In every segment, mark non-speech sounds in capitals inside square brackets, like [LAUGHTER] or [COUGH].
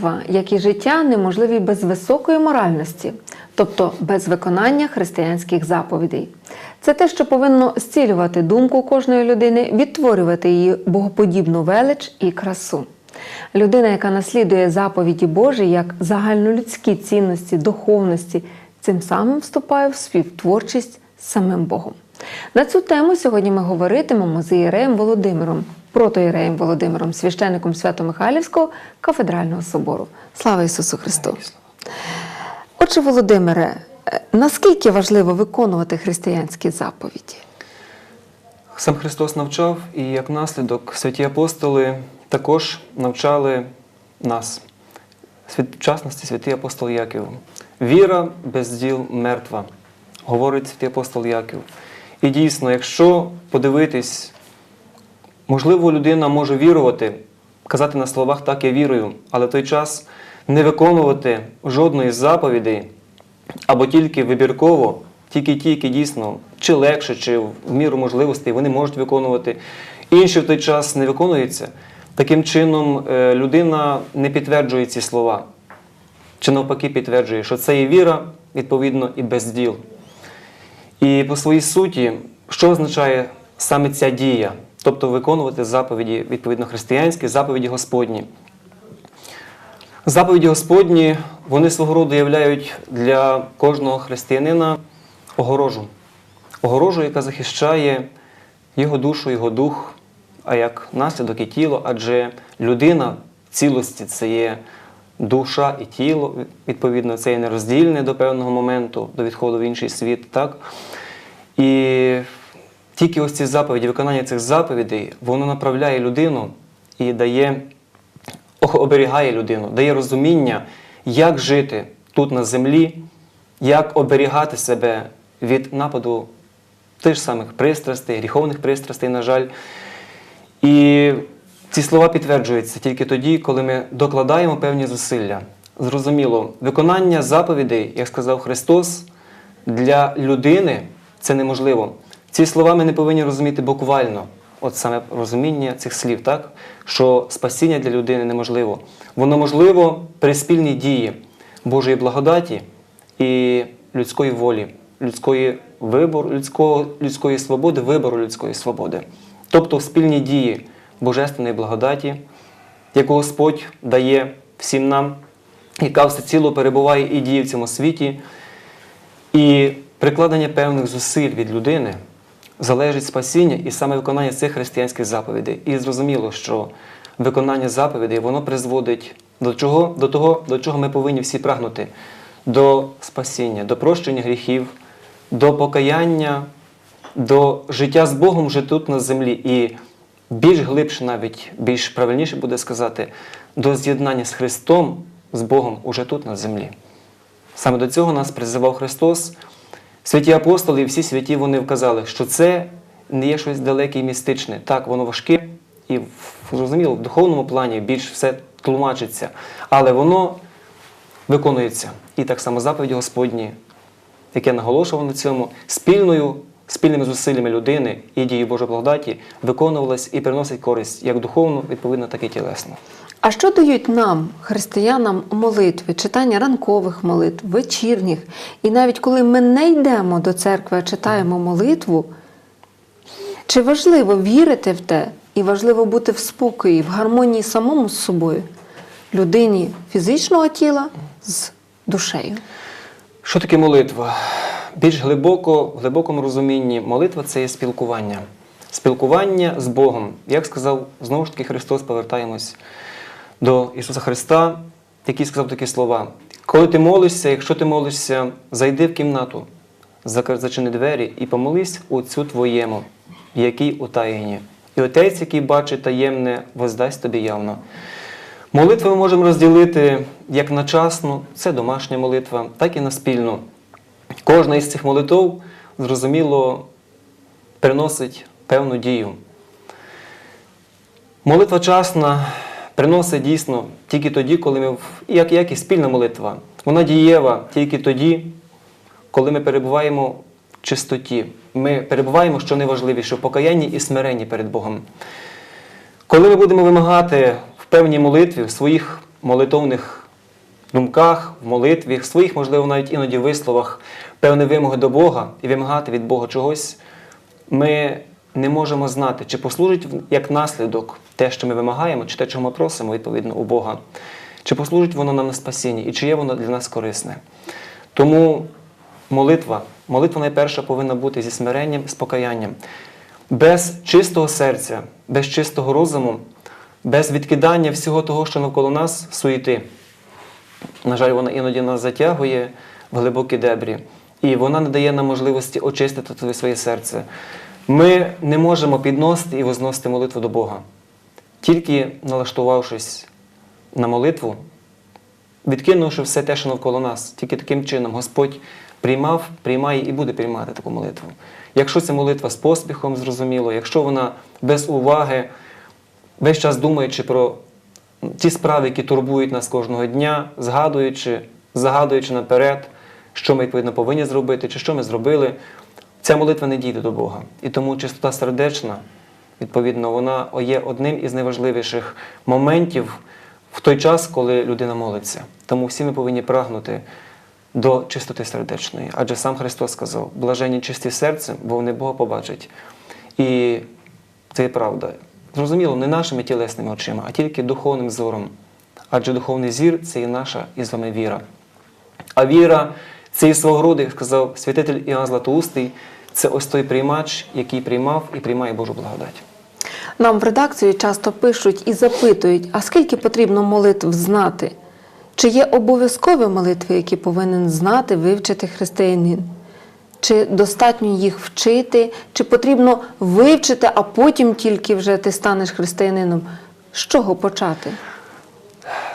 молитва, як і життя, неможливі без високої моральності, тобто без виконання християнських заповідей. Це те, що повинно зцілювати думку кожної людини, відтворювати її богоподібну велич і красу. Людина, яка наслідує заповіді Божі як загальнолюдські цінності, духовності, цим самим вступає в співтворчість з самим Богом. На цю тему сьогодні ми говоритимемо з ієреєм Володимиром, протоіреєм Володимиром, священником Свято-Михайлівського кафедрального собору. Слава Ісусу Христу! Отже, Володимире, е, наскільки важливо виконувати християнські заповіді? Сам Христос навчав, і як наслідок святі апостоли також навчали нас. В частності святий апостол Яків. Віра без діл мертва, говорить святий апостол Яків. І дійсно, якщо подивитись, можливо, людина може вірувати, казати на словах так я вірую, але в той час не виконувати жодної з заповідей, або тільки вибірково, тільки ті, які дійсно чи легше, чи в міру можливостей вони можуть виконувати. Інші в той час не виконуються. Таким чином, е, людина не підтверджує ці слова, чи навпаки підтверджує, що це є віра, відповідно, і без діл. І по своїй суті, що означає саме ця дія? Тобто виконувати заповіді, відповідно християнські, заповіді Господні. Заповіді Господні, вони свого роду являють для кожного християнина огорожу. Огорожу, яка захищає його душу, його дух, а як наслідок і тіло, адже людина в цілості це є душа і тіло, відповідно, це є нероздільне до певного моменту, до відходу в інший світ. Так? І тільки ось ці заповіді, виконання цих заповідей, воно направляє людину і дає оберігає людину, дає розуміння, як жити тут на землі, як оберігати себе від нападу тих ж самих пристрастей, гріховних пристрастей, на жаль. І ці слова підтверджуються тільки тоді, коли ми докладаємо певні зусилля. Зрозуміло, виконання заповідей, як сказав Христос, для людини це неможливо. Ці слова ми не повинні розуміти буквально. От саме розуміння цих слів, так? що спасіння для людини неможливо. Воно можливо при спільній дії Божої благодаті і людської волі, людської вибору, людського, людської свободи, вибору людської свободи. Тобто в спільній дії Божественної благодаті, яку Господь дає всім нам, яка всеціло перебуває і діє в цьому світі, і прикладення певних зусиль від людини залежить спасіння і саме виконання цих християнських заповідей. І зрозуміло, що виконання заповідей воно призводить до чого? До того, до чого ми повинні всі прагнути: до спасіння, до прощення гріхів, до покаяння, до життя з Богом вже тут на землі. І більш глибше, навіть більш правильніше буде сказати, до з'єднання з Христом, з Богом уже тут на землі. Саме до цього нас призивав Христос. Святі апостоли і всі святі вони вказали, що це не є щось далеке і містичне. Так, воно важке і зрозуміло, в духовному плані більш все тлумачиться, але воно виконується. І так само заповіді Господні, яке наголошував на цьому, спільною, спільними зусиллями людини і дії Божої благодаті виконувалась і приносить користь як духовну, відповідно, так і тілесну. А що дають нам, християнам, молитви, читання ранкових молитв, вечірніх? І навіть коли ми не йдемо до церкви, а читаємо молитву, чи важливо вірити в те, і важливо бути в спокої, в гармонії самому з собою, людині фізичного тіла з душею? Що таке молитва? Більш глибоко, в глибокому розумінні, молитва це є спілкування. Спілкування з Богом. Як сказав знову ж таки Христос, повертаємось до Ісуса Христа, який сказав такі слова: коли ти молишся, якщо ти молишся, зайди в кімнату, зачини двері і помолись Отцю твоєму, який утаєні. І Отець, який бачить таємне, воздасть тобі явно. Молитви ми можемо розділити як на часну, це домашня молитва, так і на спільну. Кожна із цих молитв, зрозуміло, приносить певну дію. Молитва часна приносить дійсно тільки тоді, коли ми, як, як і спільна молитва, вона дієва тільки тоді, коли ми перебуваємо в чистоті. Ми перебуваємо, що найважливіше, в покаянні і смиренні перед Богом. Коли ми будемо вимагати в певній молитві, в своїх молитовних думках, в молитві, в своїх, можливо, навіть іноді висловах певні вимоги до Бога і вимагати від Бога чогось, ми не можемо знати, чи послужить як наслідок те, що ми вимагаємо, чи те, чого ми просимо, відповідно, у Бога, чи послужить воно нам на спасіння, і чи є воно для нас корисне. Тому молитва, молитва найперша повинна бути зі смиренням, з покаянням. Без чистого серця, без чистого розуму, без відкидання всього того, що навколо нас суєти. На жаль, вона іноді нас затягує в глибокі дебрі, і вона не дає нам можливості очистити своє серце. Ми не можемо підносити і возносити молитву до Бога. Тільки налаштувавшись на молитву, відкинувши все те, що навколо нас, тільки таким чином Господь приймав, приймає і буде приймати таку молитву. Якщо ця молитва з поспіхом, зрозуміло, якщо вона без уваги, весь час думаючи про ті справи, які турбують нас кожного дня, згадуючи, загадуючи наперед, що ми відповідно повинні зробити, чи що ми зробили, ця молитва не дійде до Бога. І тому чистота сердечна, відповідно, вона є одним із найважливіших моментів в той час, коли людина молиться. Тому всі ми повинні прагнути до чистоти сердечної. Адже сам Христос сказав: блажені чисті серцем, бо вони Бога побачать. І це є правда. Зрозуміло, не нашими тілесними очима, а тільки духовним зором. Адже духовний зір це і наша із вами віра. А віра це і свого як сказав святитель Іоанн Златоустий, це ось той приймач, який приймав і приймає Божу благодать. Нам в редакції часто пишуть і запитують, а скільки потрібно молитв знати? Чи є обов'язкові молитви, які повинен знати, вивчити християнин? Чи достатньо їх вчити, чи потрібно вивчити, а потім тільки вже ти станеш християнином? З чого почати?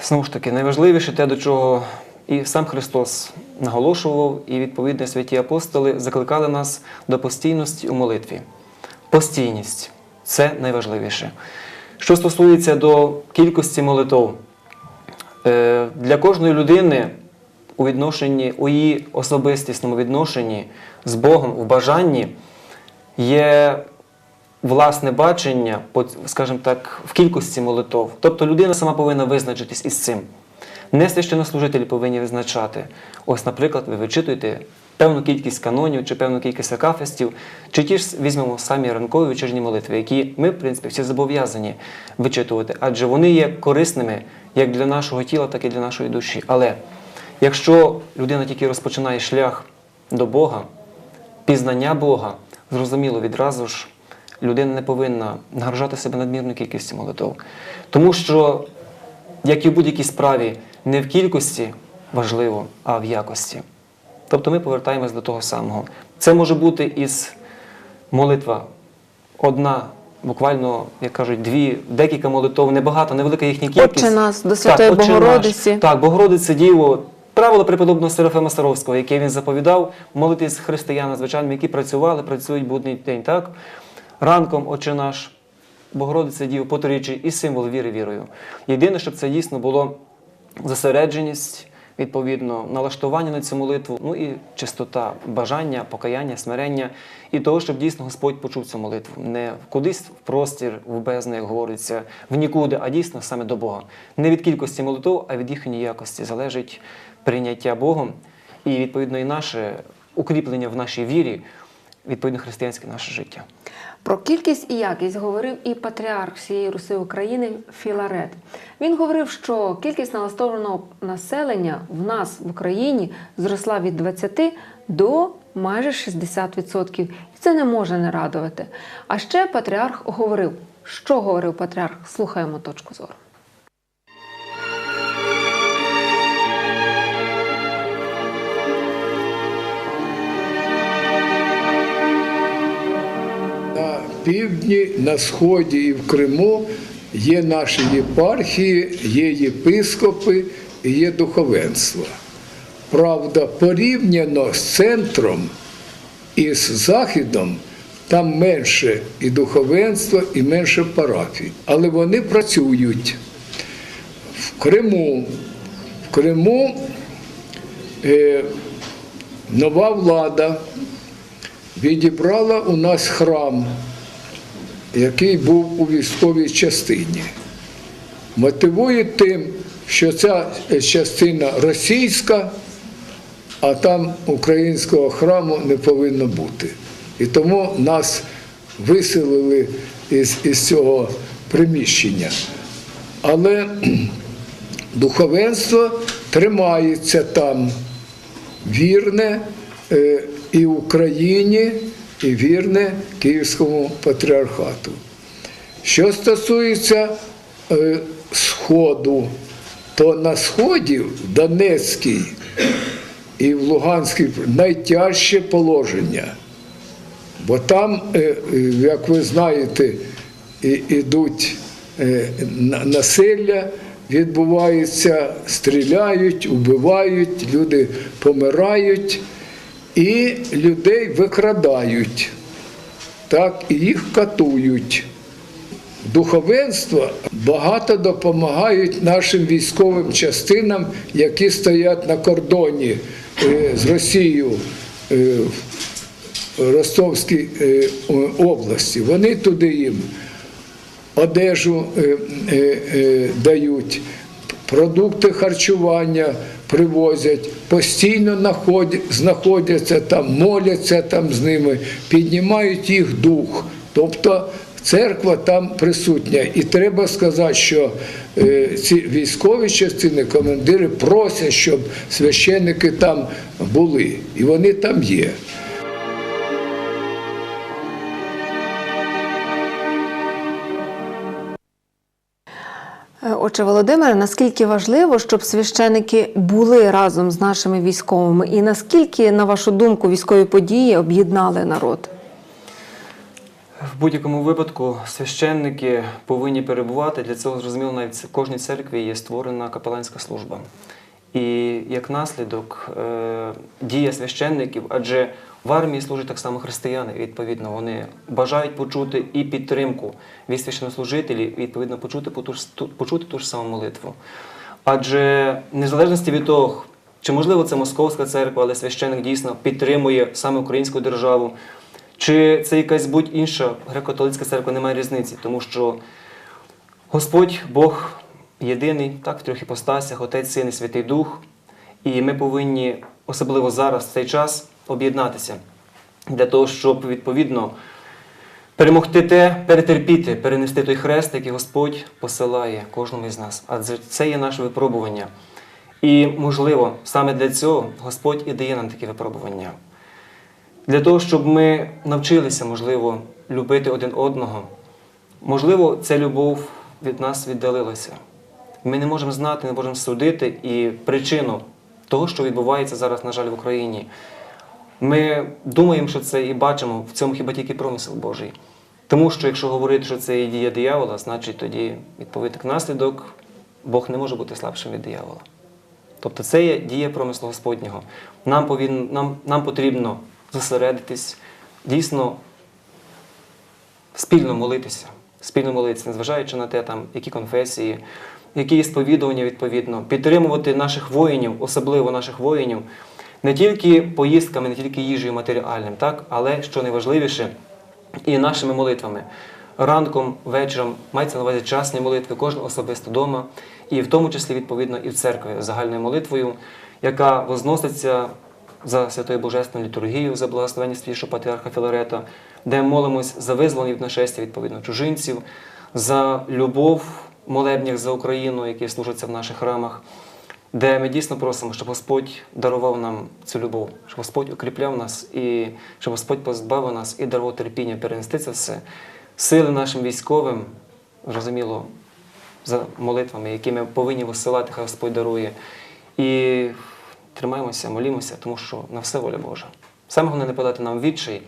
Знову ж таки, найважливіше те, до чого і сам Христос наголошував, і відповідно святі апостоли закликали нас до постійності у молитві. Постійність це найважливіше. Що стосується до кількості молитов, е, для кожної людини у відношенні, у її особистісному відношенні з Богом, в бажанні є власне бачення, скажімо так, в кількості молитов. Тобто людина сама повинна визначитись із цим. Не священнослужителі повинні визначати. Ось, наприклад, ви вичитуєте певну кількість канонів чи певну кількість акафистів, чи ті ж візьмемо самі ранкові вечірні молитви, які ми, в принципі, всі зобов'язані вичитувати, адже вони є корисними як для нашого тіла, так і для нашої душі. Але якщо людина тільки розпочинає шлях до Бога, пізнання Бога, зрозуміло, відразу ж людина не повинна нагружати себе надмірною кількістю молитов. Тому що, як і в будь-якій справі, не в кількості важливо, а в якості. Тобто ми повертаємось до того самого. Це може бути із молитва одна, буквально, як кажуть, дві, декілька молитов, небагато, невелика їхня кількість. Отче нас, до Святої Так, «Отче наш». Так, Богородице Діво. Правило преподобного Серафима Саровського, яке він заповідав, молитись християна, звичайно, які працювали, працюють будний день. Так? Ранком, Отче наш, Богородиця Діво, поторічі і символ віри вірою. Єдине, щоб це дійсно було зосередженість, відповідно, налаштування на цю молитву, ну і чистота, бажання, покаяння, смирення, і того, щоб дійсно Господь почув цю молитву. Не кудись в простір, в бездну, як говориться, в нікуди, а дійсно саме до Бога. Не від кількості молитв, а від їхньої якості залежить прийняття Богом і, відповідно, і наше укріплення в нашій вірі, відповідно, християнське наше життя. Про кількість і якість говорив і патріарх всієї Руси України Філарет. Він говорив, що кількість налаштованого населення в нас в Україні зросла від 20 до майже 60%. І це не може не радувати. А ще патріарх говорив, що говорив патріарх? Слухаємо точку зору. Півдні, на сході і в Криму є наші єпархії, є єпископи і є духовенство. Правда, порівняно з центром і з Західом, там менше і духовенства, і менше парафій. Але вони працюють. В Криму, в Криму е, нова влада відібрала у нас храм, який був у військовій частині. Мотивує тим, що ця частина російська, а там українського храму не повинно бути. І тому нас виселили із, із цього приміщення. Але [CLEARS THROAT] духовенство тримається там вірне е, і Україні, і вірне Київському патріархату. Що стосується е, Сходу, то на Сході, в Донецькій і в Луганській найтяжче положення. Бо там, е, е, як ви знаєте, ідуть е, насилля, відбувається, стріляють, убивають, люди помирають і людей викрадають, так, і їх катують. Духовенство багато допомагають нашим військовим частинам, які стоять на кордоні е, з Росією е, в Ростовській е, області. Вони туди їм одежу дають, продукти харчування привозять, постійно находять, знаходяться там, моляться там з ними, піднімають їх дух. Тобто церква там присутня. І треба сказати, що е, ці військові частини, командири просять, щоб священники там були. І вони там є. Е, Отже, Володимире, наскільки важливо, щоб священики були разом з нашими військовими, і наскільки, на вашу думку, військові події об'єднали народ? В будь-якому випадку священники повинні перебувати. Для цього зрозуміло, навіть в кожній церкві є створена капеланська служба. І як наслідок е, дія священників, адже в армії служать так само християни, відповідно, вони бажають почути і підтримку від священнослужителів, відповідно почути, почути ту ж саму молитву. Адже незалежності від того, чи можливо це московська церква, але священник дійсно підтримує саме українську державу, чи це якась будь-інша греко-католицька церква, немає різниці, тому що Господь Бог єдиний, так, в трьох іпостасях, Отець, Син і Святий Дух. І ми повинні, особливо зараз, в цей час, об'єднатися для того, щоб відповідно перемогти те, перетерпіти, перенести той хрест, який Господь посилає кожному із нас. Адже це є наше випробування. І, можливо, саме для цього Господь і дає нам такі випробування. Для того, щоб ми навчилися, можливо, любити один одного. Можливо, ця любов від нас віддалилася. Ми не можемо знати, не можемо судити і причину того, що відбувається зараз, на жаль, в Україні. Ми думаємо, що це і бачимо в цьому хіба тільки промисел Божий. Тому що якщо говорити, що це і дія диявола, значить тоді відповідь наслідок Бог не може бути слабшим від диявола. Тобто це є дія промислу Господнього. Нам, повін, нам, нам потрібно зосередитись, дійсно спільно молитися, спільно молитися, незважаючи на те, там, які конфесії, які сповідування відповідно, підтримувати наших воїнів, особливо наших воїнів, не тільки поїздками, не тільки їжею матеріальним, так, але що найважливіше, і нашими молитвами. Ранком, вечором мається на увазі часні молитви, кожен особисто вдома, і в тому числі, відповідно, і в церкві загальною молитвою, яка возноситься за святою Божественною літургією, за благословення святішого патріарха Філарета, де молимось за визволення від нашестя, відповідно, чужинців, за любов в молебнях за Україну, які служаться в наших храмах, де ми дійсно просимо, щоб Господь дарував нам цю любов, щоб Господь укріпляв нас і щоб Господь позбавив нас і дарував терпіння перенести це все, сили нашим військовим, зрозуміло, за молитвами, які ми повинні висилати, хай Господь дарує. І тримаємося, молімося, тому що на все воля Божа. Саме головне не подати нам відчай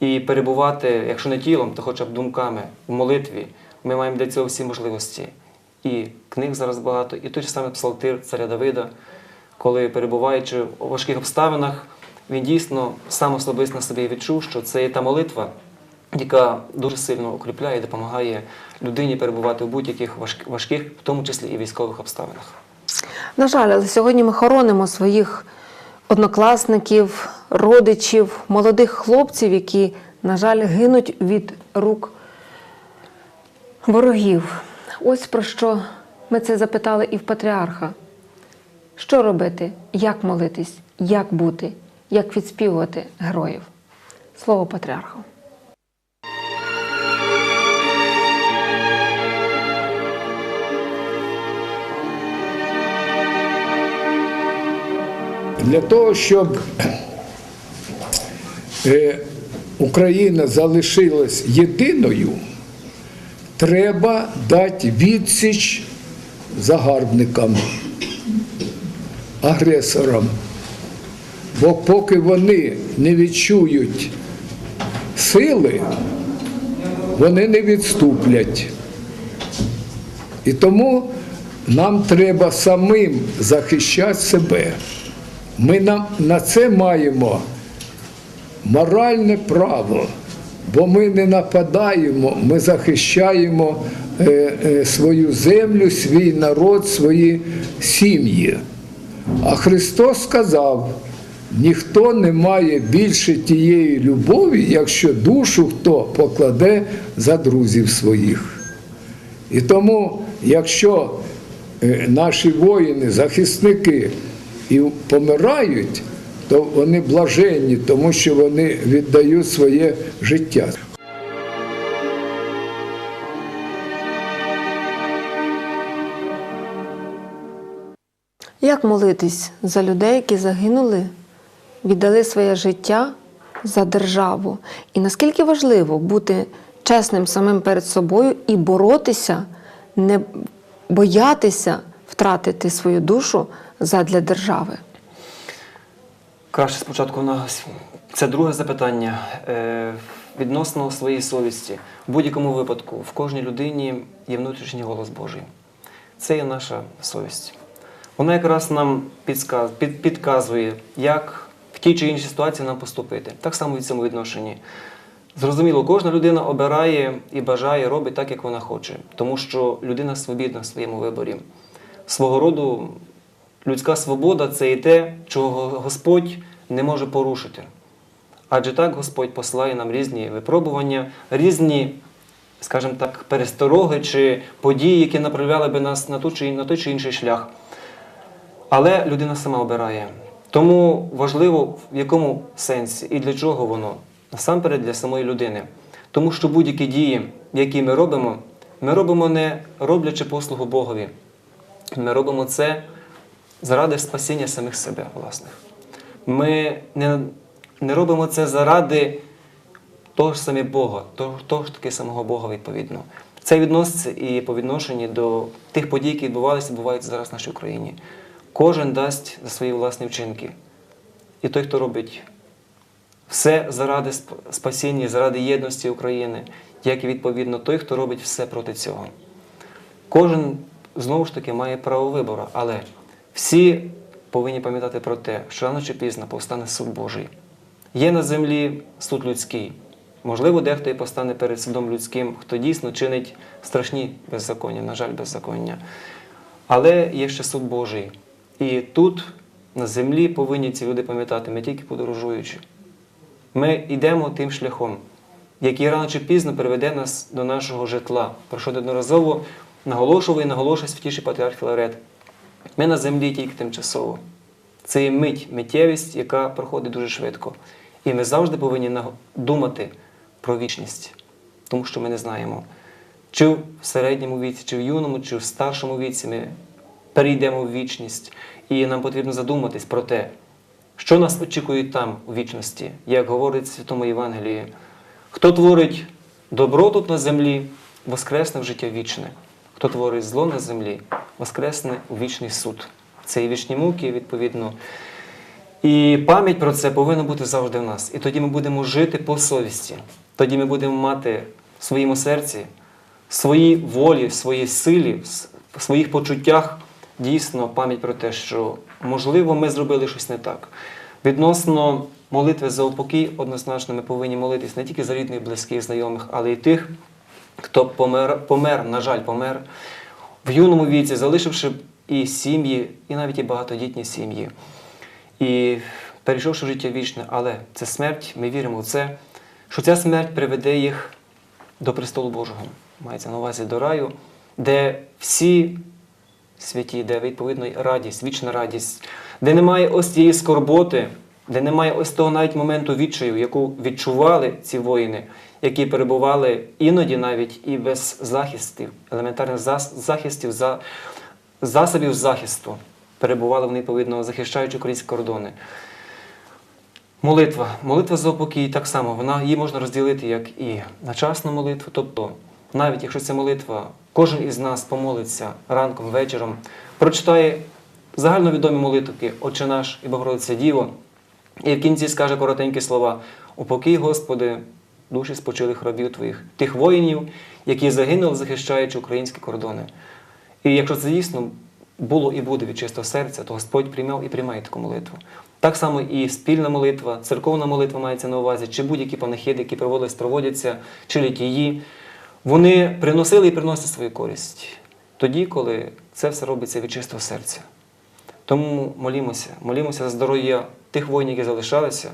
і перебувати, якщо не тілом, то хоча б думками в молитві. Ми маємо для цього всі можливості. І книг зараз багато, і той ж самий псалтир царя Давида, коли перебуваючи у важких обставинах, він дійсно сам особисто собі відчув, що це є та молитва, яка дуже сильно укріпляє і допомагає людині перебувати в будь-яких важк- важких, в тому числі і військових обставинах. На жаль, але сьогодні ми хоронимо своїх однокласників, родичів, молодих хлопців, які, на жаль, гинуть від рук ворогів. Ось про що Ми це запитали і в патріарха. Що робити, як молитись, як бути, як відспівувати героїв? Слово патріарху. Для того, щоб е, Україна залишилась єдиною, треба дати відсіч загарбникам, агресорам. Бо поки вони не відчують сили, вони не відступлять. І тому нам треба самим захищати себе. Ми на, на це маємо моральне право, бо ми не нападаємо, ми захищаємо е, е, свою землю, свій народ, свої сім'ї. А Христос сказав: ніхто не має більше тієї любові, якщо душу хто покладе за друзів своїх. І тому, якщо е, наші воїни, захисники і помирають, то вони блаженні, тому що вони віддають своє життя. Як молитись за людей, які загинули, віддали своє життя за державу? І наскільки важливо бути чесним самим перед собою і боротися, не боятися втратити свою душу задля держави? Краще спочатку на це друге запитання е, відносно своєї совісті. В будь-якому випадку, в кожній людині є внутрішній голос Божий. Це є наша совість. Вона якраз нам підказує, як в тій чи іншій ситуації нам поступити. Так само і в цьому відношенні. Зрозуміло, кожна людина обирає і бажає, робить так, як вона хоче, тому що людина свобідна в своєму виборі. Свого роду людська свобода це і те, чого Господь не може порушити. Адже так Господь посилає нам різні випробування, різні, скажімо так, перестороги чи події, які направляли би нас на, ту чи, на той чи інший шлях. Але людина сама обирає. Тому важливо, в якому сенсі і для чого воно. Насамперед для самої людини. Тому що будь-які дії, які ми робимо, ми робимо не роблячи послугу Богові. Ми робимо це заради спасіння самих себе, власних. Ми не, не робимо це заради того ж саме Бога, того, того ж таки самого Бога відповідно. Це відноситься і по відношенню до тих подій, які відбувалися, відбуваються зараз в нашій Україні. Кожен дасть за свої власні вчинки. І той, хто робить все заради спасіння, заради єдності України, як і відповідно той, хто робить все проти цього. Кожен знову ж таки має право вибору, але всі повинні пам'ятати про те, що рано чи пізно повстане суд Божий. Є на землі суд людський. Можливо, дехто і постане перед судом людським, хто дійсно чинить страшні беззаконня, на жаль, беззаконня. Але є ще суд Божий. І тут, на землі, повинні ці люди пам'ятати, ми тільки подорожуючи. Ми йдемо тим шляхом, який рано чи пізно приведе нас до нашого житла, про що неодноразово наголошував і наголошує святіший патріарх Філарет. Ми на землі тільки тимчасово. Це є мить, миттєвість, яка проходить дуже швидко. І ми завжди повинні думати про вічність, тому що ми не знаємо, чи в середньому віці, чи в юному, чи в старшому віці ми перейдемо в вічність. І нам потрібно задуматись про те, що нас очікує там у вічності, як говорить в Святому Євангелії. Хто творить добро тут на землі, воскресне в життя вічне. Хто творить зло на землі, воскресне у вічний суд. Це і вічні муки, відповідно. І пам'ять про це повинна бути завжди в нас. І тоді ми будемо жити по совісті. Тоді ми будемо мати в своєму серці, в своїй волі, в своїй силі, в своїх почуттях дійсно пам'ять про те, що можливо ми зробили щось не так. Відносно молитви за упокій, однозначно ми повинні молитись не тільки за рідних, близьких, знайомих, але й тих, хто помер, помер, на жаль, помер в юному віці, залишивши і сім'ї, і навіть і багатодітні сім'ї. І перейшовши в життя вічне, але це смерть, ми віримо в це, що ця смерть приведе їх до престолу Божого, мається на увазі до раю, де всі святі, де відповідно радість, вічна радість, де немає ось цієї скорботи, де немає ось того навіть моменту відчаю, яку відчували ці воїни, які перебували іноді навіть і без захистів, елементарних захистів, за, засобів захисту. Перебували вони, відповідно, захищаючи українські кордони. Молитва. Молитва за упокій так само, вона її можна розділити як і начасну молитву, тобто, навіть якщо це молитва, кожен із нас помолиться ранком, вечором, прочитає загальновідомі молитвки Отче наш і Богородиця Діво, і в кінці скаже коротенькі слова: Упокій, Господи, душі спочилих рабів Твоїх, тих воїнів, які загинули, захищаючи українські кордони. І якщо це дійсно було і буде від чистого серця, то Господь приймав і приймає таку молитву. Так само і спільна молитва, церковна молитва мається на увазі, чи будь-які панахиди, які проводились, проводяться, чи літії, вони приносили і приносять свою користь тоді, коли це все робиться від чистого серця. Тому молімося, молімося за здоров'я тих воїнів, які залишалися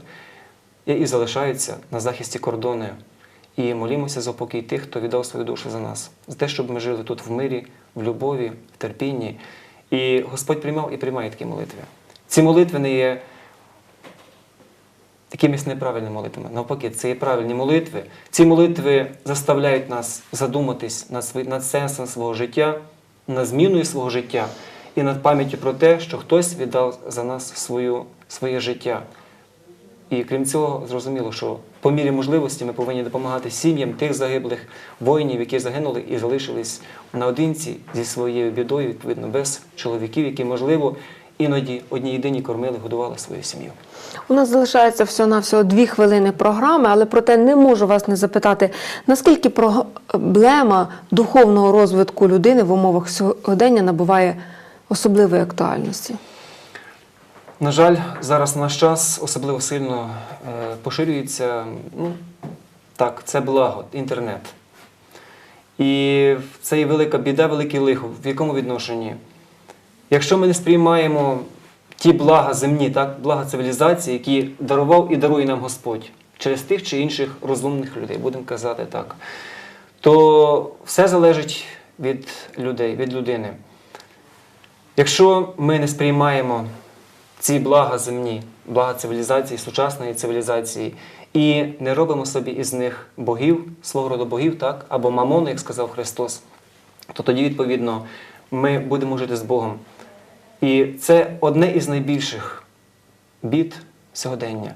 і залишаються на захисті кордону. І молімося за покій тих, хто віддав свою душу за нас, за те, щоб ми жили тут в мирі, в любові, в терпінні. І Господь приймав і приймає такі молитви. Ці молитви не є якимись неправильними молитвами. Навпаки, це є правильні молитви. Ці молитви заставляють нас задуматись над, над сенсом свого життя, над зміною свого життя і над пам'яттю про те, що хтось віддав за нас свою, своє життя. І крім цього, зрозуміло, що по мірі можливості ми повинні допомагати сім'ям тих загиблих воїнів, які загинули і залишились наодинці зі своєю бідою, відповідно, без чоловіків, які, можливо, іноді одні єдині кормили, годували свою сім'ю. У нас залишається всього-навсього дві хвилини програми, але проте не можу вас не запитати, наскільки проблема духовного розвитку людини в умовах сьогодення набуває особливої актуальності. На жаль, зараз наш час особливо сильно е, поширюється. Ну, так, це благо, інтернет. І це є велика біда, велике лихо. В якому відношенні? Якщо ми не сприймаємо ті блага земні, так, блага цивілізації, які дарував і дарує нам Господь через тих чи інших розумних людей, будемо казати так, то все залежить від людей, від людини. Якщо ми не сприймаємо ці блага земні, блага цивілізації, сучасної цивілізації, і не робимо собі із них богів, свого роду богів, так, або мамону, як сказав Христос, то тоді, відповідно, ми будемо жити з Богом. І це одне із найбільших бід сьогодення,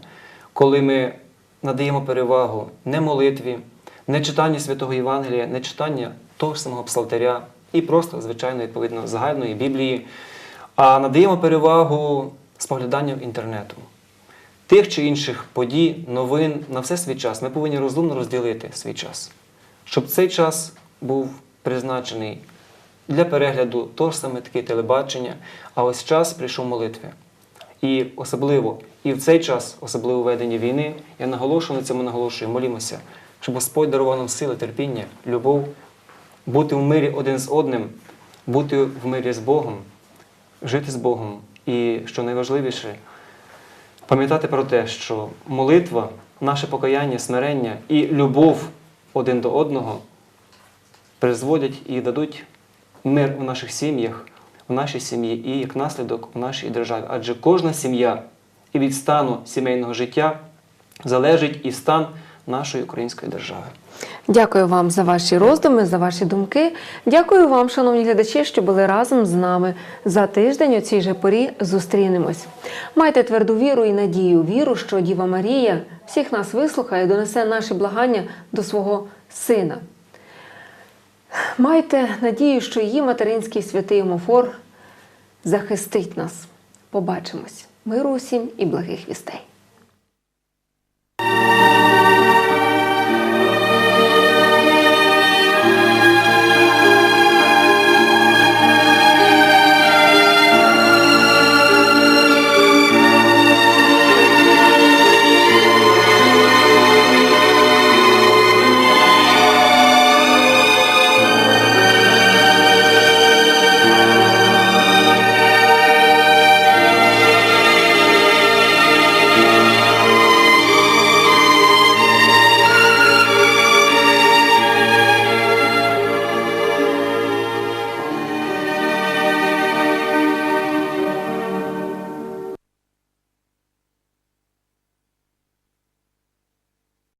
коли ми надаємо перевагу не молитві, не читанню Святого Євангелія, не читанню того ж самого псалтаря і просто, звичайно, відповідно, загальної Біблії, а надаємо перевагу спогляданням інтернету. Тих чи інших подій, новин на все свій час ми повинні розумно розділити свій час, щоб цей час був призначений для перегляду того саме таки телебачення, а ось час прийшов молитви. І особливо, і в цей час, особливо в веденні війни, я наголошую на цьому наголошую, молімося, щоб Господь дарував нам сили, терпіння, любов, бути в мирі один з одним, бути в мирі з Богом, жити з Богом. І що найважливіше, пам'ятати про те, що молитва, наше покаяння, смирення і любов один до одного призводять і дадуть мир у наших сім'ях, у нашій сім'ї і як наслідок у нашій державі. Адже кожна сім'я і від стану сімейного життя залежить і стан нашої української держави. Дякую вам за ваші роздуми, за ваші думки. Дякую вам, шановні глядачі, що були разом з нами. За тиждень у цій же порі зустрінемось. Майте тверду віру і надію, віру, що Діва Марія всіх нас вислухає і донесе наші благання до свого сина. Майте надію, що її материнський святий омофор захистить нас. Побачимось. Миру усім і благих вістей.